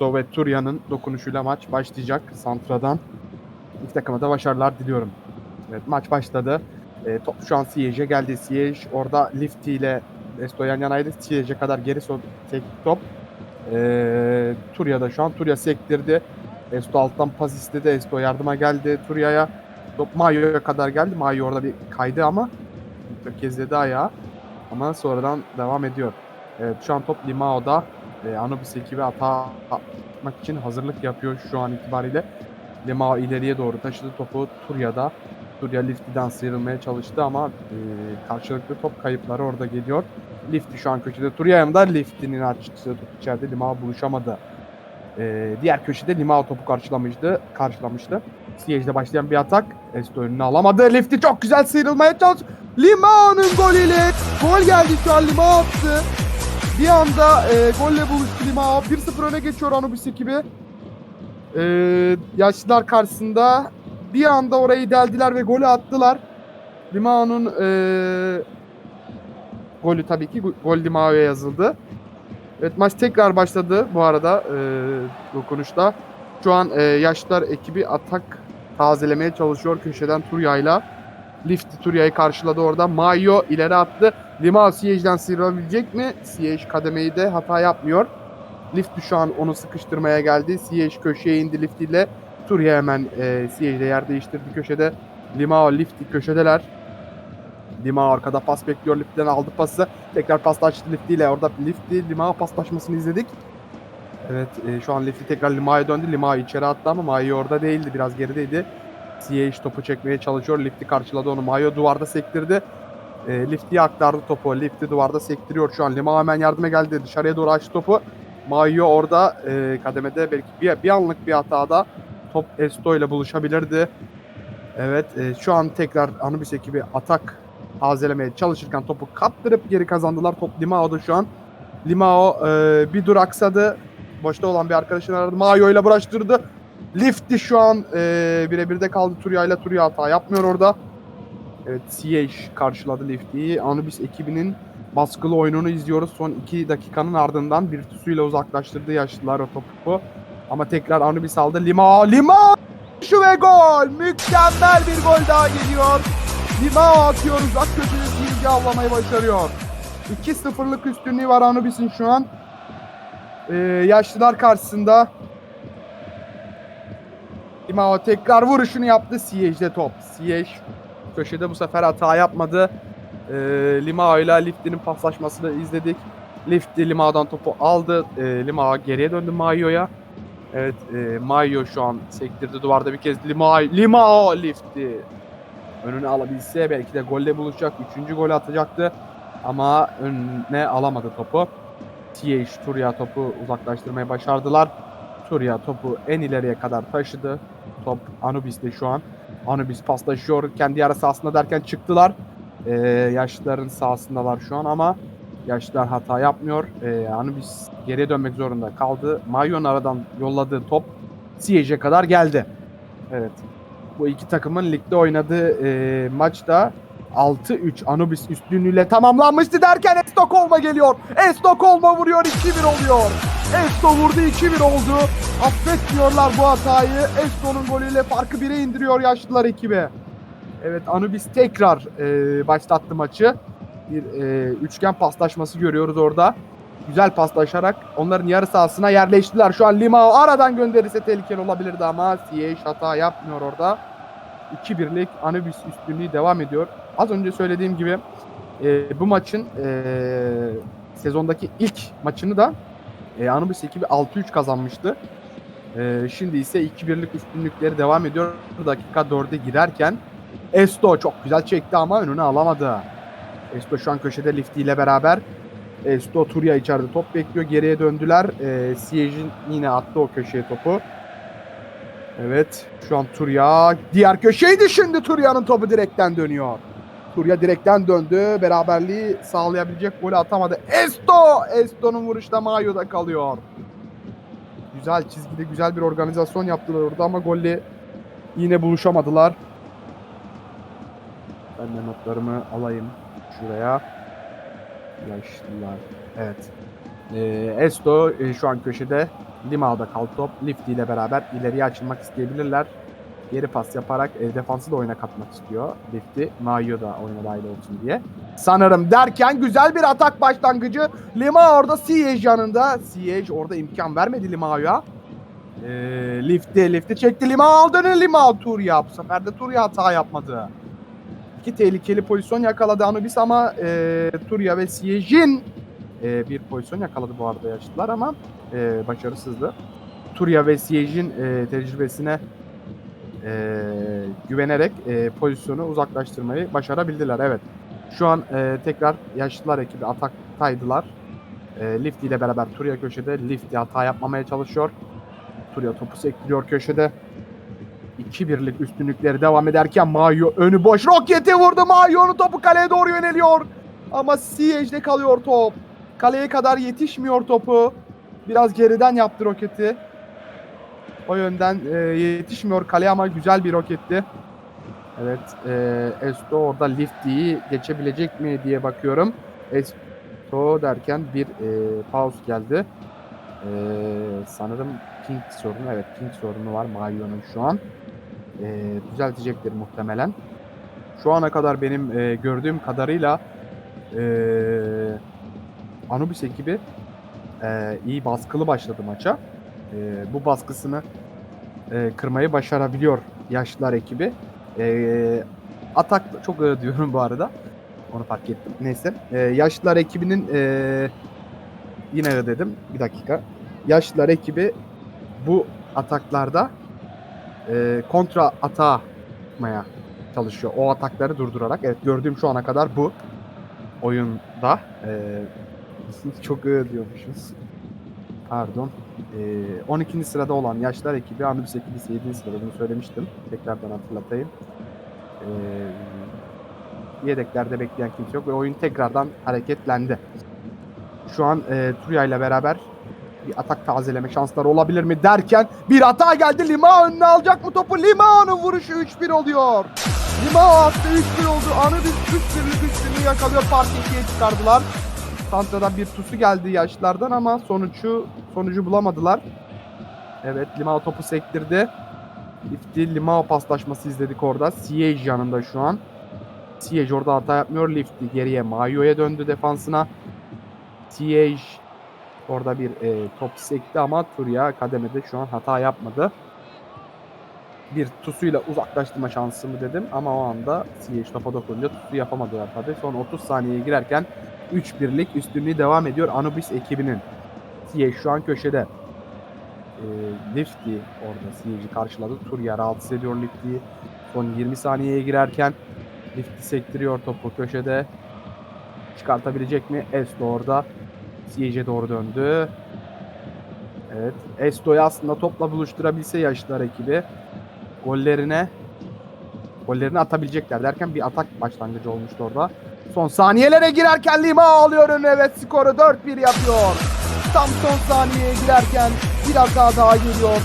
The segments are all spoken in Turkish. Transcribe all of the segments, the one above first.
Esto ve Turya'nın dokunuşuyla maç başlayacak. Santra'dan. İki takıma da başarılar diliyorum. Evet maç başladı. E, top şu an Siege geldi. Siege orada Lifty ile Esto yan yanaydı. Siege'e kadar geri son tek top. E, Turya da şu an Turya sektirdi. Esto alttan pas istedi. Esto yardıma geldi Turya'ya. Top Mayo'ya kadar geldi. Mayo orada bir kaydı ama tökezledi ayağı. Ama sonradan devam ediyor. Evet şu an top Limao'da. E, Anubis ekibi hata atmak için hazırlık yapıyor şu an itibariyle. Limao ileriye doğru taşıdı topu Turya'da. Turya Lifty'den sıyrılmaya çalıştı ama e, karşılıklı top kayıpları orada geliyor. Lifty şu an köşede Turya yanında Lifty'nin açtığı top içeride Limao buluşamadı. E, diğer köşede Limao topu karşılamıştı. karşılamıştı. Siege'de başlayan bir atak. Esto önüne alamadı. Lifty çok güzel sıyrılmaya çalıştı. Limao'nun golüyle gol geldi şu an Limao attı. Bir anda e, golle buluştu Limao. 1-0 öne geçiyor Anubis ekibi. E, yaşlılar karşısında bir anda orayı deldiler ve golü attılar. Limao'nun e, golü tabii ki gol Limao'ya yazıldı. Evet maç tekrar başladı bu arada e, dokunuşta. Şu an e, yaşlılar ekibi atak tazelemeye çalışıyor köşeden Turya'yla. Lifty Turya'yı karşıladı orada. Mayo ileri attı. Limao Siege'den sıyrılabilecek mi? Siege kademeyi de hata yapmıyor. Lifty şu an onu sıkıştırmaya geldi. Siege köşeye indi Lifty ile. Turya hemen e, Siege'de yer değiştirdi köşede. Limao Lifty köşedeler. Limao arkada pas bekliyor. Lifty'den aldı pası. Tekrar paslaştı Lifty ile. Orada Lifty Limao paslaşmasını izledik. Evet e, şu an Lifty tekrar Limao'ya döndü. Limao içeri attı ama Maio orada değildi. Biraz gerideydi. Siege topu çekmeye çalışıyor. Lifty karşıladı onu. Maio duvarda sektirdi. E, Lifty'ye aktardı topu. Lifty duvarda sektiriyor şu an. Limao hemen yardıma geldi. Dışarıya doğru açtı topu. Maio orada e, kademede belki bir, bir anlık bir hatada top Esto ile buluşabilirdi. Evet e, şu an tekrar Anubis ekibi atak tazelemeye çalışırken topu kaptırıp geri kazandılar. Top Limao'da şu an. Limao e, bir duraksadı. Boşta olan bir arkadaşını aradı. Mayo ile bulaştırdı. Lifty şu an e, birebir de kaldı Turya ile. Turya hata yapmıyor orada. Evet Siege karşıladı Lifty'yi. Anubis ekibinin baskılı oyununu izliyoruz. Son 2 dakikanın ardından bir tüsüyle uzaklaştırdı yaşlılar o topu. Ama tekrar Anubis aldı. Lima, Lima şu ve gol. Mükemmel bir gol daha geliyor. Lima atıyor uzak köşede Siege'i avlamayı başarıyor. 2-0'lık üstünlüğü var Anubis'in şu an. Ee, yaşlılar karşısında. Limao tekrar vuruşunu yaptı. Siege'de top. Siege köşede bu sefer hata yapmadı. Ee, Limao ile Lifty'nin paslaşmasını izledik. Lifty Limao'dan topu aldı. Ee, Limao geriye döndü Maio'ya. Evet e, Maio şu an sektirdi duvarda bir kez Limao, Limao Lifty. Önüne alabilse belki de golle buluşacak. Üçüncü golü atacaktı. Ama önüne alamadı topu. Siege Turya topu uzaklaştırmayı başardılar. Turya topu en ileriye kadar taşıdı. Top Anubis'te şu an. Anubis paslaşıyor. Kendi yarı sahasında derken çıktılar. Ee, yaşlıların sahasındalar şu an ama yaşlılar hata yapmıyor. Ee, Anubis geriye dönmek zorunda kaldı. Mayon aradan yolladığı top Siege'e kadar geldi. Evet. Bu iki takımın ligde oynadığı e, maçta 6-3 Anubis üstünlüğüyle tamamlanmıştı derken Estokolma geliyor. Estokolma vuruyor 2-1 oluyor. Esto vurdu 2-1 oldu. Affetmiyorlar bu hatayı. Esto'nun golüyle farkı 1'e indiriyor yaşlılar ekibi. Evet Anubis tekrar e, başlattı maçı. Bir e, üçgen paslaşması görüyoruz orada. Güzel paslaşarak onların yarı sahasına yerleştiler. Şu an Limao aradan gönderirse tehlikeli olabilirdi ama Siege hata yapmıyor orada. 2-1'lik Anubis üstünlüğü devam ediyor. Az önce söylediğim gibi e, bu maçın e, sezondaki ilk maçını da e, Anubis ekibi 6-3 kazanmıştı. E, şimdi ise 2-1'lik üstünlükleri devam ediyor. Dakika 4'e girerken Esto çok güzel çekti ama önüne alamadı. Esto şu an köşede Lifty ile beraber. Esto Turya içeride top bekliyor. Geriye döndüler. E, Siege'in yine attı o köşeye topu. Evet. Şu an Turya diğer köşeydi şimdi Turya'nın topu direkten dönüyor. Turya direkten döndü. Beraberliği sağlayabilecek golü atamadı. Esto! Esto'nun vuruşta Mayo'da kalıyor. Güzel çizgide güzel bir organizasyon yaptılar orada ama golle yine buluşamadılar. Ben de notlarımı alayım şuraya. Yaşlılar. Evet. Ee, Esto e, şu an köşede. Lima'da kal top. Lifty ile beraber ileriye açılmak isteyebilirler. Geri pas yaparak e, defansı da oyuna katmak istiyor. Lifty, Mayo da oyuna dahil olsun diye. Sanırım derken güzel bir atak başlangıcı. Lima orada Siege yanında. Siege orada imkan vermedi Lima'ya. E, Lifty, Lifty çekti. Lima aldı ne Lima Turya. Bu sefer de Turya hata yapmadı. İki tehlikeli pozisyon yakaladı Anubis ama e, Turya ve Siege'in e, bir pozisyon yakaladı bu arada yaşlılar ama e, başarısızdı. Turya ve Siege'in e, tecrübesine e, güvenerek e, pozisyonu uzaklaştırmayı başarabildiler. Evet. Şu an e, tekrar yaşlılar ekibi ataktaydılar. E, Lifty ile beraber Turya köşede. Lifty hata yapmamaya çalışıyor. Turya topu sektiriyor köşede. 2-1'lik üstünlükleri devam ederken Mayo önü boş. Roketi vurdu. Mayo'nun topu kaleye doğru yöneliyor. Ama Siege'de kalıyor top. Kaleye kadar yetişmiyor topu. Biraz geriden yaptı roketi. O yönden e, yetişmiyor kaleye ama güzel bir roketti. Evet, e, Esto orada Lifty'yi geçebilecek mi diye bakıyorum. Esto derken bir e, pause geldi. E, sanırım King sorunu, evet King sorunu var Mario'nun şu an. E, düzeltecektir muhtemelen. Şu ana kadar benim e, gördüğüm kadarıyla e, Anubis ekibi e, iyi baskılı başladı maça. E, bu baskısını e, kırmayı başarabiliyor yaşlılar ekibi. E, atak çok e, diyorum bu arada. Onu fark ettim. Neyse. E, yaşlılar ekibinin e, yine de dedim. Bir dakika. Yaşlılar ekibi bu ataklarda e, kontra atağa yapmaya çalışıyor. O atakları durdurarak. Evet gördüğüm şu ana kadar bu oyunda. E, çok e, diyormuşuz. Pardon. Ee, 12. sırada olan yaşlar ekibi Anubis ekibi ise 7. sırada bunu söylemiştim. Tekrardan hatırlatayım. Ee, yedeklerde bekleyen kimse yok ve oyun tekrardan hareketlendi. Şu an e, Turya ile beraber bir atak tazeleme şansları olabilir mi derken bir hata geldi. Lima önüne alacak mı topu? Lima'nın vuruşu 3-1 oluyor. Lima attı 3-1 oldu. Anubis 3-1'lik üstünlüğü yakalıyor. Fark 2'ye çıkardılar. Santra'dan bir tusu geldi yaşlardan ama sonucu sonucu bulamadılar. Evet Limao topu sektirdi. Lifty Limao paslaşması izledik orada. Siege yanında şu an. Siege orada hata yapmıyor. Lifty geriye Mayo'ya döndü defansına. Siege orada bir e, top sekti ama Turya kademede şu an hata yapmadı. Bir tusuyla uzaklaştırma şansı mı dedim ama o anda Siege topa dokununca tusu yapamadılar tabii. Son 30 saniyeye girerken 3-1'lik üstünlüğü devam ediyor Anubis ekibinin. Siege şu an köşede. Ee, Lifty orada Siege'i karşıladı. Turya rahatsız ediyor Lifty'yi. Son 20 saniyeye girerken Lifty sektiriyor topu köşede. Çıkartabilecek mi? Esto orada. Siege'e doğru döndü. Evet. Esto'yu aslında topla buluşturabilse yaşlılar ekibi gollerine gollerini atabilecekler derken bir atak başlangıcı olmuştu orada. Son saniyelere girerken Lima alıyor önüne evet skoru 4-1 yapıyor. Tam son saniyeye girerken bir hata daha geliyor.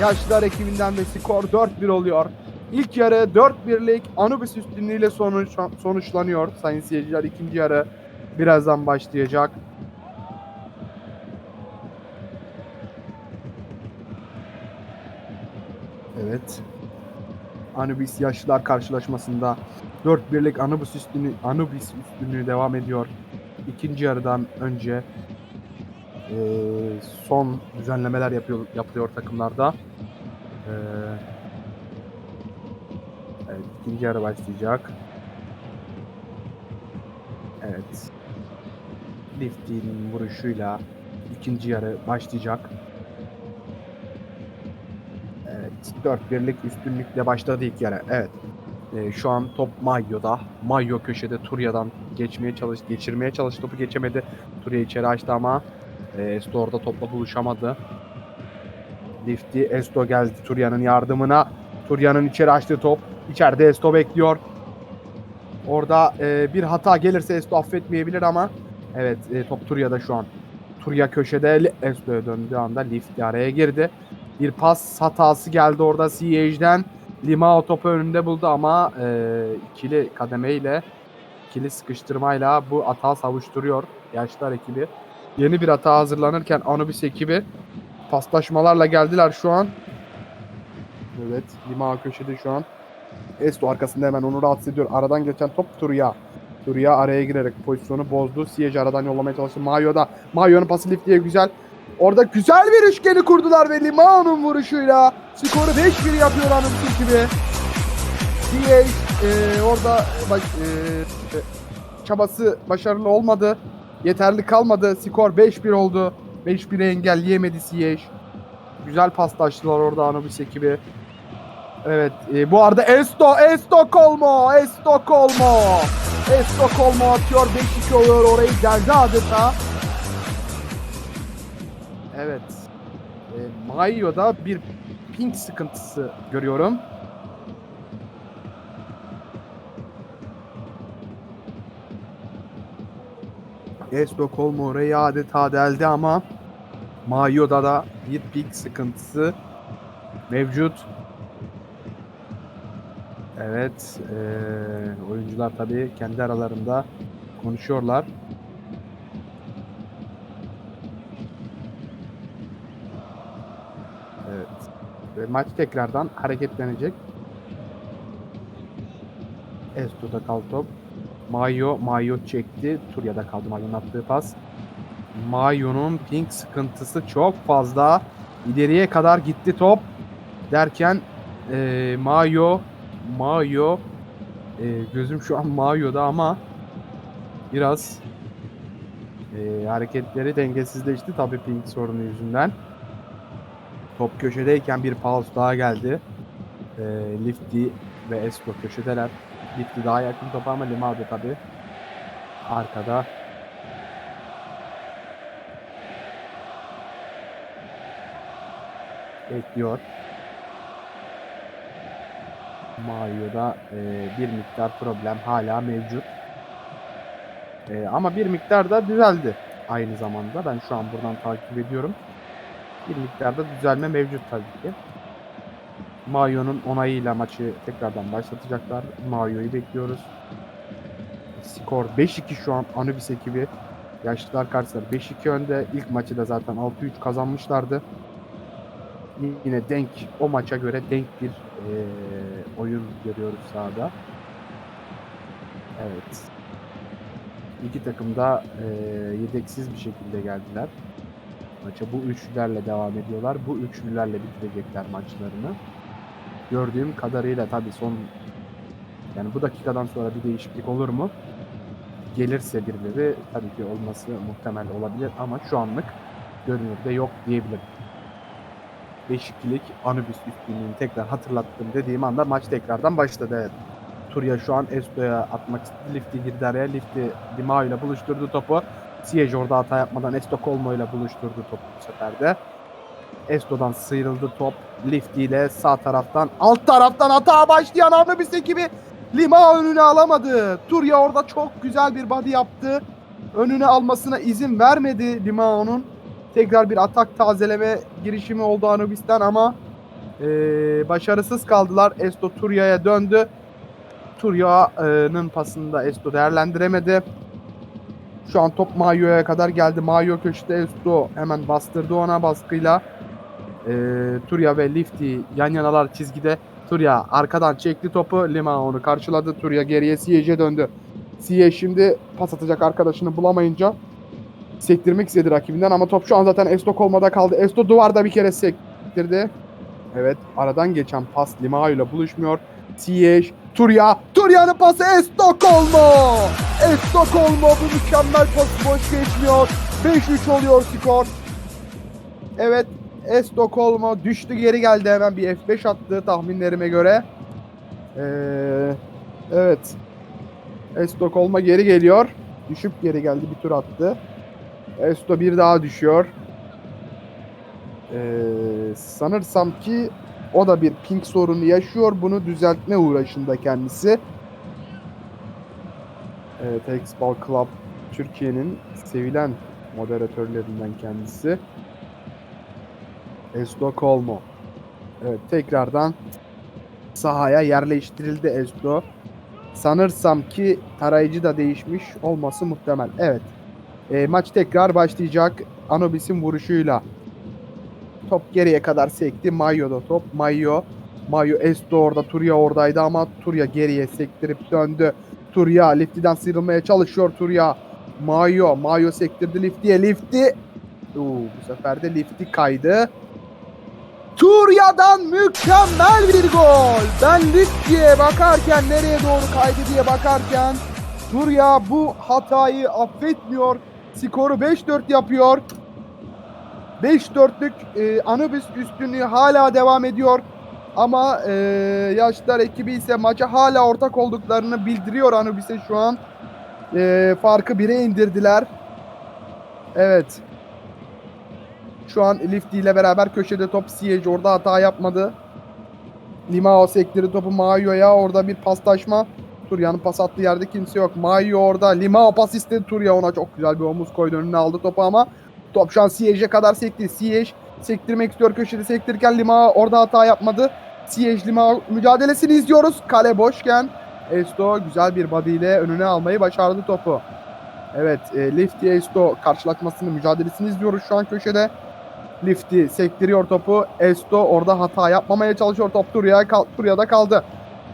Yaşlılar ekibinden ve skor 4-1 oluyor. İlk yarı 4-1'lik Anubis üstünlüğüyle sonuç, sonuçlanıyor sayın seyirciler. İkinci yarı birazdan başlayacak. Evet. Anubis yaşlılar karşılaşmasında 4-1'lik Anubis üstünlüğü, Anubis üstünlüğü devam ediyor. İkinci yarıdan önce eee, son düzenlemeler yapıyor, yapılıyor takımlarda. Eee, evet, ikinci yarı başlayacak. Evet. Lifty'nin vuruşuyla ikinci yarı başlayacak. Evet, 4-1'lik üstünlükle başladı ilk yarı. Evet. Ee, şu an top Mayo'da. Mayo köşede Turya'dan geçmeye çalış, geçirmeye çalıştı. Topu geçemedi. Turya içeri açtı ama e, Esto orada topla buluşamadı. Lifty Esto geldi Turya'nın yardımına. Turya'nın içeri açtığı top. İçeride Esto bekliyor. Orada e, bir hata gelirse Esto affetmeyebilir ama evet e, top Turya'da şu an. Turya köşede Esto'ya döndüğü anda Lifty araya girdi. Bir pas hatası geldi orada Siege'den. Lima o topu önünde buldu ama e, ikili kademeyle, ikili sıkıştırmayla bu hata savuşturuyor yaşlar ekibi. Yeni bir hata hazırlanırken Anubis ekibi paslaşmalarla geldiler şu an. Evet. Lima köşede şu an. Esto arkasında hemen onu rahatsız ediyor. Aradan geçen top Turya. Turya araya girerek pozisyonu bozdu. Siyeci aradan yollamaya çalıştı. Mayo da. Mayo'nun pası Lifti'ye güzel. Orada güzel bir üçgeni kurdular ve Limao'nun vuruşuyla skoru 5-1 yapıyor Anımsız gibi. CH e, orada baş, e, e, çabası başarılı olmadı. Yeterli kalmadı. Skor 5-1 oldu. 5-1'e engelleyemedi CH. Güzel paslaştılar orada Anubis ekibi. Evet e, bu arada Esto, Esto Kolmo, Esto Kolmo. Esto Kolmo atıyor 5-2 oluyor orayı geldi adeta. Evet. E, Maio'da bir ping sıkıntısı görüyorum. Esto Kolmo orayı adeta deldi ama Maio'da da bir ping sıkıntısı mevcut. Evet, eee, oyuncular tabii kendi aralarında konuşuyorlar. Evet. Ve maç tekrardan hareketlenecek. Esto'da kaldı top. Mayo, Mayo çekti. Turya'da kaldı Mayo'nun attığı pas. Mayo'nun ping sıkıntısı çok fazla. İleriye kadar gitti top. Derken eee Mayo Mayo e, gözüm şu an Mayo'da ama biraz e, hareketleri dengesizleşti tabii ping sorunu yüzünden. Top köşedeyken bir pause daha geldi. E, Lifty ve Esko köşedeler. Lifty daha yakın topa ama Limado tabii arkada. Bekliyor. Mario'da e, bir miktar problem hala mevcut. E, ama bir miktar da düzeldi aynı zamanda. Ben şu an buradan takip ediyorum. Bir miktar da düzelme mevcut tabii ki. Mario'nun onayıyla maçı tekrardan başlatacaklar. Mario'yu bekliyoruz. Skor 5-2 şu an Anubis ekibi. Yaşlılar karşısında 5-2 önde. İlk maçı da zaten 6-3 kazanmışlardı. Yine denk o maça göre denk bir eee, oyun görüyoruz sahada. Evet. İki takım da eee, yedeksiz bir şekilde geldiler. Maça bu üçlülerle devam ediyorlar. Bu üçlülerle bitirecekler maçlarını. Gördüğüm kadarıyla tabii son yani bu dakikadan sonra bir değişiklik olur mu? Gelirse birileri tabii ki olması muhtemel olabilir ama şu anlık görünürde yok diyebilirim. 5-2'lik Anubis üstünlüğünü tekrar hatırlattım dediğim anda maç tekrardan başladı. Evet. Turya şu an Esto'ya atmak istedi. Lifty girdi araya. Lifty Dimao ile buluşturdu topu. Siege orada hata yapmadan Esto Kolmo ile buluşturdu topu bu sefer de. Esto'dan sıyrıldı top. Lifty ile sağ taraftan alt taraftan hata başlayan Anubis ekibi Lima önüne alamadı. Turya orada çok güzel bir body yaptı. Önüne almasına izin vermedi Limao'nun tekrar bir atak tazeleme girişimi oldu Anubis'ten ama eee, başarısız kaldılar. Esto Turya'ya döndü. Turya'nın pasını da Esto değerlendiremedi. Şu an top Mayo'ya kadar geldi. Mayo köşede Esto hemen bastırdı ona baskıyla. Eee Turya ve Lifty yan yanalar çizgide. Turya arkadan çekti topu. Lima onu karşıladı. Turya geriye Siyej'e döndü. Siyej şimdi pas atacak arkadaşını bulamayınca sektirmek istedi rakibinden ama top şu an zaten Esto kolmada kaldı. Esto duvarda bir kere sektirdi. Evet aradan geçen pas Limao ile buluşmuyor. Ziyech, Turya, Turya'nın pası Esto Kolmo. Esto Kolmo bu mükemmel pas boş geçmiyor. 5-3 oluyor skor. Evet Esto Kolmo düştü geri geldi hemen bir F5 attı tahminlerime göre. Ee, evet. Esto Kolmo geri geliyor. Düşüp geri geldi bir tur attı. Esto bir daha düşüyor. Ee, sanırsam ki o da bir ping sorunu yaşıyor. Bunu düzeltme uğraşında kendisi. Evet, X-Ball Club Türkiye'nin sevilen moderatörlerinden kendisi. Esto Kolmo. Evet, tekrardan sahaya yerleştirildi Esto. Sanırsam ki tarayıcı da değişmiş olması muhtemel. Evet. E, maç tekrar başlayacak. Anubis'in vuruşuyla top geriye kadar sekti. Mayo'da top. Mayo. Mayo Esto orada. Turya oradaydı ama Turya geriye sektirip döndü. Turya Lifty'den sıyrılmaya çalışıyor Turya. Mayo. Mayo sektirdi Lifty'ye. Lifty. Oo, bu sefer de Lifty kaydı. Turya'dan mükemmel bir gol. Ben Lifty'ye bakarken nereye doğru kaydı diye bakarken Turya bu hatayı affetmiyor. Skoru 5-4 yapıyor. 5-4'lük e, Anubis üstünlüğü hala devam ediyor. Ama e, yaşlar ekibi ise maça hala ortak olduklarını bildiriyor Anubis'e şu an. E, farkı 1'e indirdiler. Evet. Şu an Lifty ile beraber köşede top Siege orada hata yapmadı. Limao sektirdi topu Mayo'ya. Orada bir paslaşma. Turya'nın pas attığı yerde kimse yok. Mayo orada. Limao pas istedi Turya ona çok güzel bir omuz koydu önüne aldı topu ama top şu an Siege'e kadar sekti. Siege sektirmek istiyor köşede sektirirken Limao orada hata yapmadı. Siege Limao mücadelesini izliyoruz. Kale boşken Esto güzel bir body ile önüne almayı başardı topu. Evet e, Lifty Esto karşılaşmasını mücadelesini izliyoruz şu an köşede. Lifty sektiriyor topu. Esto orada hata yapmamaya çalışıyor. Top Turya'ya kal Turya'da kaldı.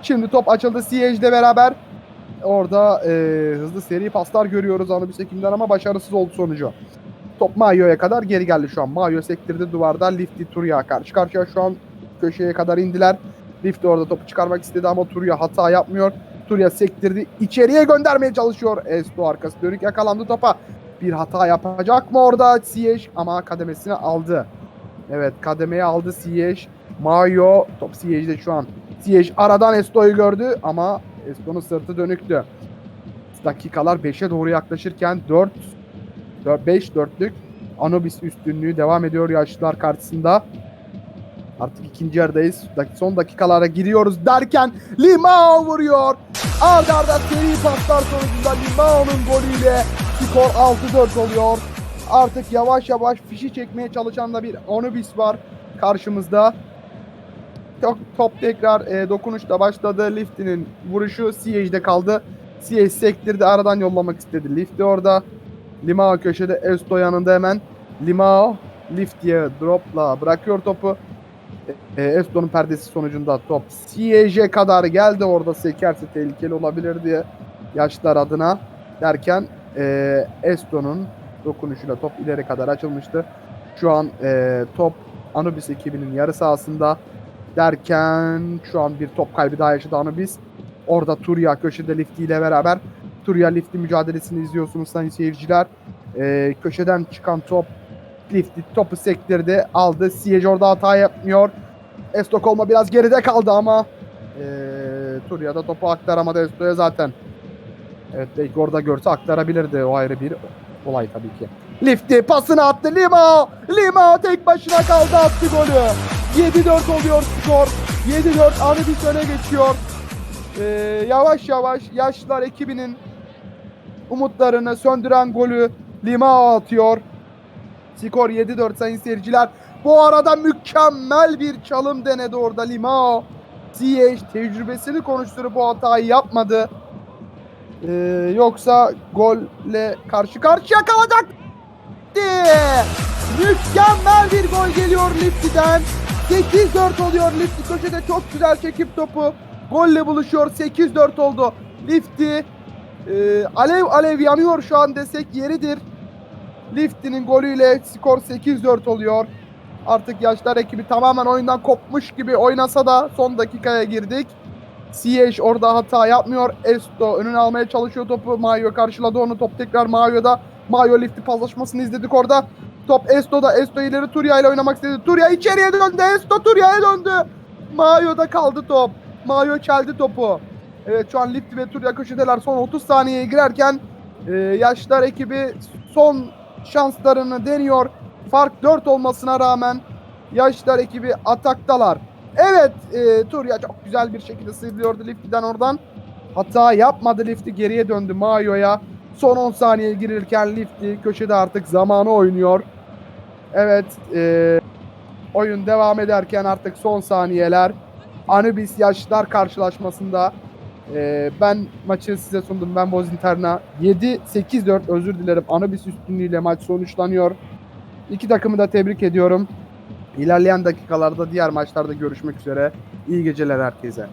Şimdi top açıldı Siege'de beraber. Orada e, hızlı seri paslar görüyoruz Anubis ekibinden ama başarısız oldu sonucu. Top Mayo'ya kadar geri geldi şu an. Mayo sektirdi duvarda. Lifty Turya karşı karşıya şu an köşeye kadar indiler. Lifty orada topu çıkarmak istedi ama Turya hata yapmıyor. Turya sektirdi. içeriye göndermeye çalışıyor. Esto arkası dönük yakalandı topa. Bir hata yapacak mı orada Siege ama kademesini aldı. Evet kademeye aldı Siege. Mayo top Siege'de şu an. Siege aradan Esto'yu gördü ama Esto'nun sırtı dönüktü. Dakikalar 5'e doğru yaklaşırken 4 4 5 4'lük Anubis üstünlüğü devam ediyor yaşlılar karşısında. Artık ikinci yarıdayız. Son dakikalara giriyoruz derken Limao vuruyor. Arda arda seri paslar sonucunda Limao'nun golüyle skor 6-4 oluyor. Artık yavaş yavaş fişi çekmeye çalışan da bir Anubis var karşımızda. Top, top tekrar e, dokunuşla başladı. Lifty'nin vuruşu Siege'de kaldı. Siege sektirdi aradan yollamak istedi. Lifty orada. Limao köşede Esto yanında hemen. Limao Lifty'ye dropla bırakıyor topu. E, Esto'nun perdesi sonucunda top Siege'e kadar geldi. Orada sekerse tehlikeli olabilir diye yaşlar adına derken e, Esto'nun dokunuşuyla top ileri kadar açılmıştı. Şu an e, top Anubis ekibinin yarı sahasında derken şu an bir top kaybı daha yaşadı Anubis. Orada Turya köşede Lifty ile beraber Turya Lifty mücadelesini izliyorsunuz sayın seyirciler. E, köşeden çıkan top Lifty topu sektirdi, aldı. Siege orada hata yapmıyor. Estokolma biraz geride kaldı ama e, Turya da topu aktaramadı Esto'ya zaten. Evet belki orada görse aktarabilirdi. O ayrı bir olay tabii ki. Lifty pasını attı Lima. Lima tek başına kaldı attı golü. 7-4 oluyor skor. 7-4 Anubis öne geçiyor. Ee, yavaş yavaş yaşlılar ekibinin umutlarını söndüren golü Lima atıyor. Skor 7-4 sayın seyirciler. Bu arada mükemmel bir çalım denedi orada Limao. Ziyech tecrübesini konuşturup bu hatayı yapmadı. Ee, yoksa golle karşı karşıya kalacak. Mükemmel bir gol geliyor Lifty'den. 8-4 oluyor Lifty köşede çok güzel çekip topu golle buluşuyor. 8-4 oldu. Lifty e, alev alev yanıyor şu an desek yeridir. Lifty'nin golüyle skor 8-4 oluyor. Artık yaşlar ekibi tamamen oyundan kopmuş gibi oynasa da son dakikaya girdik. Siege orada hata yapmıyor. Esto önüne almaya çalışıyor topu. Mayo karşıladı onu. Top tekrar Mayo'da. Mayo lifti paslaşmasını izledik orada. Top Esto'da. Esto ileri Turya ile oynamak istedi. Turya içeriye döndü. Esto Turya'ya döndü. Mayo'da kaldı top. Mayo çeldi topu. Evet şu an Lifty ve Turya köşedeler. Son 30 saniyeye girerken e, yaşlar ekibi son şanslarını deniyor. Fark 4 olmasına rağmen yaşlar ekibi ataktalar. Evet e, Turya çok güzel bir şekilde sıyrılıyordu Lifty'den oradan. Hata yapmadı Lifty geriye döndü Mayo'ya. Son 10 saniye girirken Lifty köşede artık zamanı oynuyor. Evet e, oyun devam ederken artık son saniyeler. Anubis yaşlar karşılaşmasında e, ben maçı size sundum. Ben Boz Interna 7-8-4 özür dilerim. Anubis üstünlüğüyle maç sonuçlanıyor. İki takımı da tebrik ediyorum. İlerleyen dakikalarda diğer maçlarda görüşmek üzere. İyi geceler herkese.